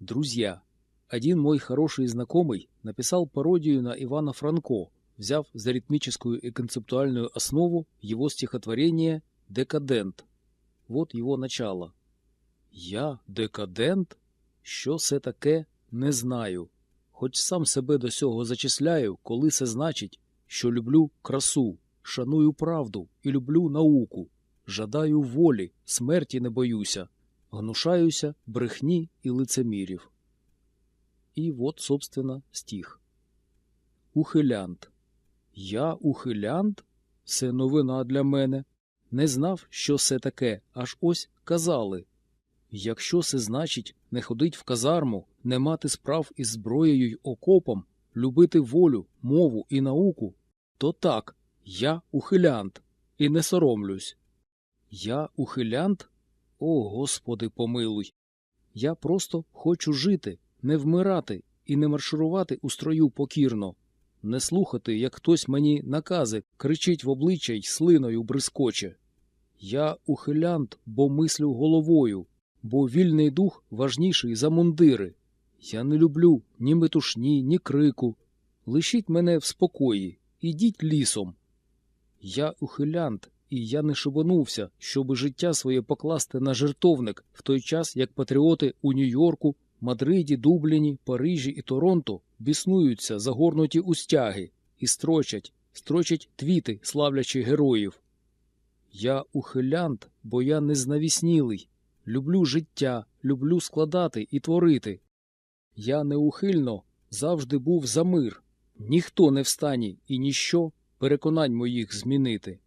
Друзья, один мой хороший знакомый написал пародию на Ивана Франко, взяв за ритмическую и концептуальную основу его стихотворение «Декадент». Вот его начало. Я декадент? Що це таке, не знаю. Хоч сам себе до сього зачисляю, коли це значить, що люблю красу, шаную правду і люблю науку, жадаю волі, смерті не боюся, гнушаюся брехні і лицемірів. І вот, собственно, стих. Ухилянт. Я ухилянт? Це новина для мене. Не знав, що це таке, аж ось казали. Якщо це значить не ходить в казарму, не мати справ із зброєю й окопом, любити волю, мову і науку, то так, я ухилянт і не соромлюсь. Я ухилянт? О, Господи, помилуй! Я просто хочу жити, не вмирати і не марширувати у строю покірно, не слухати, як хтось мені накази кричить в обличчя й слиною брискоче. Я ухилянт, бо мислю головою, бо вільний дух важніший за мундири. Я не люблю ні метушні, ні крику. Лишіть мене в спокої, ідіть лісом. Я ухилянт, і я не шибанувся, щоби життя своє покласти на жертовник в той час, як патріоти у Нью-Йорку, Мадриді, Дубліні, Парижі і Торонто біснуються загорнуті у стяги і строчать, строчать твіти, славлячи героїв. Я ухилянт, бо я незнавіснілий. Люблю життя, люблю складати і творити. Я неухильно завжди був за мир. Ніхто не встані і ніщо переконань моїх змінити.